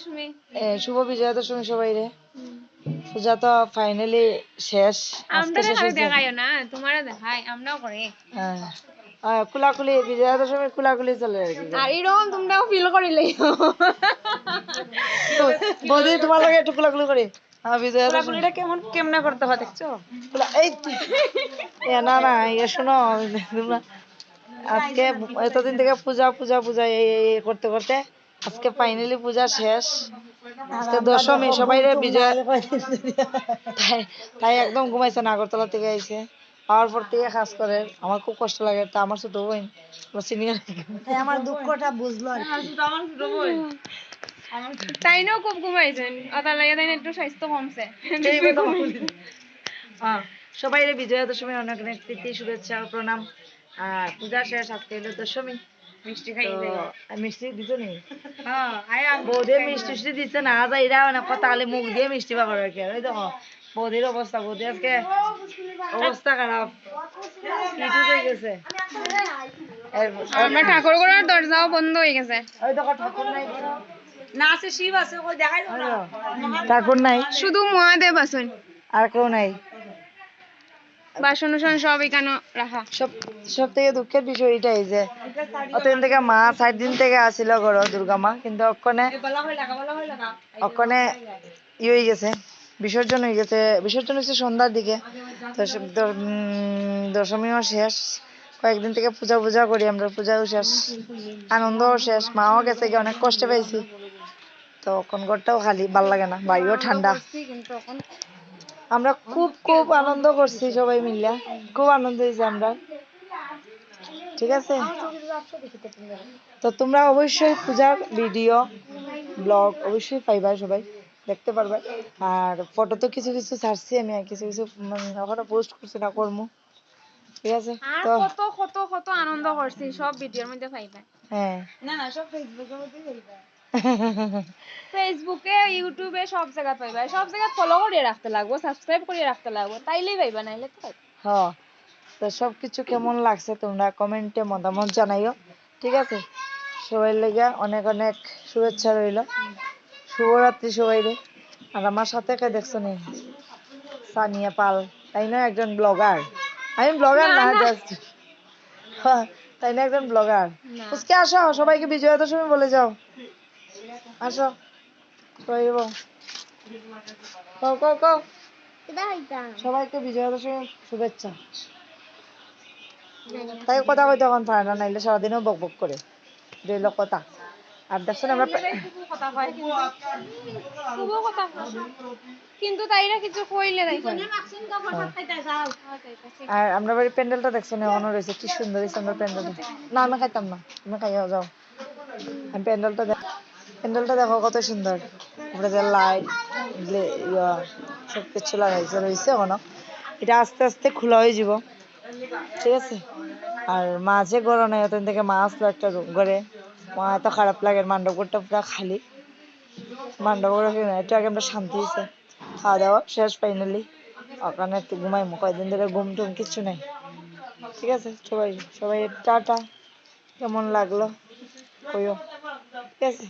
দশমী। শুভ বিজয়া দশমী সবাই রে। পূজা তো ফাইনালি শেষ আমরা দেখাইও না তোমারও দেখাই আমরাও করি। হ্যাঁ কুলাকুলি বিজয়া দশমী কুলাকুলি চলে আর কি। আর এরকম তোমরাও ফিল করিলে বৌদি তোমার লাগে একটু কুলাকুলি করি। হ্যাঁ বিজয়া দশমী। কুলাকুলিটা কেমন কেমনে করতে হয় দেখছ? এই এ, না না ইয়ে শোনো তোমরা আজকে এতদিন থেকে পূজা পূজা পূজা এই করতে করতে আজকে ফাইনালি পূজা শেষ। আজকে দশমী সবাই রে বিজয়। তাই তাই একদম ঘুমাইছে না আগরতলা থেকে আইছে। আওয়ার পর থেকে কাজ করে। আমার খুব কষ্ট লাগে তা আমার ছোট বোন আমার সিনিয়র আমার দুঃখটা বুঝলো আর আমার ছোট বোন তাইনও খুব ঘুমাইছেন? ওটার লাগে তাই একটু স্বাস্থ্য কমছে। সবাই রে বিজয়া দশমীর অনেক অনেক প্রীতি শুভেচ্ছা প্রণাম। আর পূজা শেষ আজকে হলো দশমী। মিষ্টি তো, মিষ্টি দিছো নি বৌদি মিষ্টি টিষ্টি দিচ্ছে না আজ এরা অনেক কথা খালি মুখ দিয়ে মিষ্টি পাবো আর ওই দেখো বৌদির অবস্থা বৌদি আজকে অবস্থা খারাপ পিঠু হয়ে গেছে। আমরা ঠাকুর ঘরের দরজাও বন্ধ হয়ে গেছে। ওই দেখো ঠাকুর নাই না আছে শিব আছে ওই দেখাই দাও ওই না দেখো, ঠাকুর নাই। শুধু মহাদেব আসুন আর কেউ নাই। বাসন উসন সব এখানে রাখা। সব সব থেকে দুঃখের বিষয় এটাই যে, অতদিন থেকে মা দিন থেকে আসিল ঘর, দুর্গা মা, কিন্তু অক্ষণে ওখানে ই হয়ে গেছে, বিসর্জন হয়ে গেছে। বিসর্জন হয়েছে সন্ধ্যার দিকে। দশমীও শেষ। কয়েকদিন থেকে পূজা পূজা করি আমরা, পূজাও শেষ, আনন্দও শেষ। মাও গেছে গিয়ে অনেক কষ্ট পাইছি। তো এখন ঘরটাও খালি, ভালো লাগে না, বাড়িও ঠান্ডা। আমরা খুব খুব আনন্দ করছি সবাই মিলে। খুব আনন্দ হয়েছে আমরা। ঠিক আছে? তো তোমরা অবশ্যই পূজার ভিডিও ব্লগ অবশ্যই পাইবা সবাই দেখতে পারবে। আর ফটো তো কিছু কিছু ছাড়ছি আমি আর কিছু কিছু মানে এখনও পোস্ট করছি না করব ঠিক আছে? তো কত কত কত আনন্দ করছি সব ভিডিওর মধ্যে পাইবা। হ্যাঁ। না না সব ফেসবুকের মধ্যে দেখবা ফেসবুকে ইউটিউবে সব জায়গা পাইবা সব জায়গা ফলো করিয়ে রাখতে লাগবো সাবস্ক্রাইব করিয়ে রাখতে লাগবো। তাইলেই পাইবা নাইলে তো হ তো সব কিছু কেমন লাগছে তোমরা কমেন্টে মতামত জানাইও ঠিক আছে? সবাই লেগে অনেক অনেক শুভেচ্ছা রইল। শুভরাত্রি সবাই রে। আর আমার সাথে কে দেখছ নি? সানিয়া পাল। তাই না একজন ব্লগার আমি ব্লগার না জাস্ট তাই না একজন ব্লগার উসকে আসো সবাইকে বিজয়া দশমী বলে যাও। আসো সবাই বল কও কও কও সবাইকে বিজয়া দশমী শুভেচ্ছা। তাই কথা কইতে এখন পারে না নাইলে সারাদিনও বক বক করে। রইল কথা। আর দেখছেন আমরা কিন্তু তাইরা কিছু কইলে। আর আমরা বাড়ির প্যান্ডেলটা দেখছ না এখনও রয়েছে। কি সুন্দর হয়েছে আমরা প্যান্ডেলটা না আমি খাইতাম না। তুমি খাইয়া যাও। আমি প্যান্ডেলটা দেখ প্যান্ডেলটা দেখো কত সুন্দর। আমরা যে লাইট সব কিছু লাগাইছে, রয়েছে এখনও। এটা আস্তে আস্তে খোলা হয়ে যাব। ঠিক আছে? আর মাঝে গড় নাই, ওখান থেকে মা আসলো একটা ঘরে মা এত খারাপ লাগে মান্ডবঘরটা পুরো খালি। মান্ডবঘর একটু আগে আমরা শান্তি হয়েছে। খাওয়া দাওয়া শেষ ফাইনালি ওখানে একটু ঘুমাইমু, কয়দিন ধরে ঘুম টুম কিচ্ছু নাই। ঠিক আছে? সবাই সবাই টাটা। কেমন লাগল? কইও। ঠিক আছে?